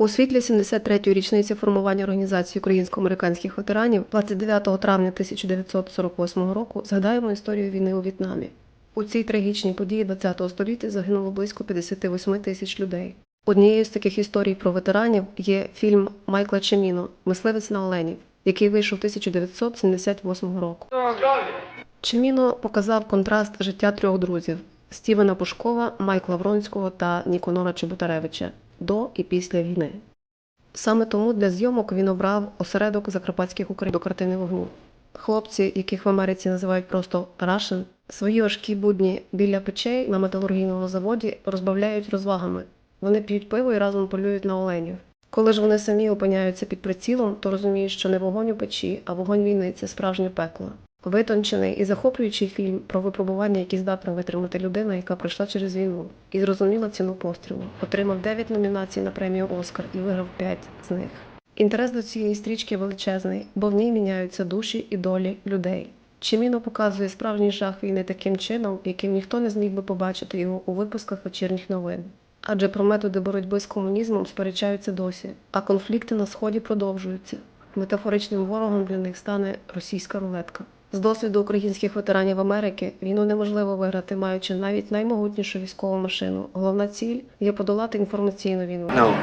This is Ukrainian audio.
У світлі 73-ї річниці формування організації українсько-американських ветеранів 29 травня 1948 року згадаємо історію війни у В'єтнамі. У цій трагічній події ХХ століття загинуло близько 58 тисяч людей. Однією з таких історій про ветеранів є фільм Майкла Чеміно Мисливець на оленів, який вийшов 1978 року. Чиміно показав контраст життя трьох друзів: Стівена Пушкова, Майкла Вронського та Ніконора Чеботаревича до і після війни. Саме тому для зйомок він обрав осередок закарпатських українців до картини вогню. Хлопці, яких в Америці називають просто Russian, свої важкі будні біля печей на металургійному заводі розбавляють розвагами. Вони п'ють пиво і разом полюють на оленів. Коли ж вони самі опиняються під прицілом, то розуміють, що не вогонь у печі, а вогонь війни це справжнє пекло. Витончений і захоплюючий фільм про випробування, які здатна витримати людина, яка пройшла через війну, і зрозуміла ціну пострілу. Отримав 9 номінацій на премію Оскар і виграв 5 з них. Інтерес до цієї стрічки величезний, бо в ній міняються душі і долі людей. Чиміно показує справжній жах війни таким чином, яким ніхто не зміг би побачити його у випусках вечірніх новин. Адже про методи боротьби з комунізмом сперечаються досі, а конфлікти на сході продовжуються. Метафоричним ворогом для них стане російська рулетка. З досвіду українських ветеранів Америки війну неможливо виграти, маючи навіть наймогутнішу військову машину. Головна ціль є подолати інформаційну війну. No,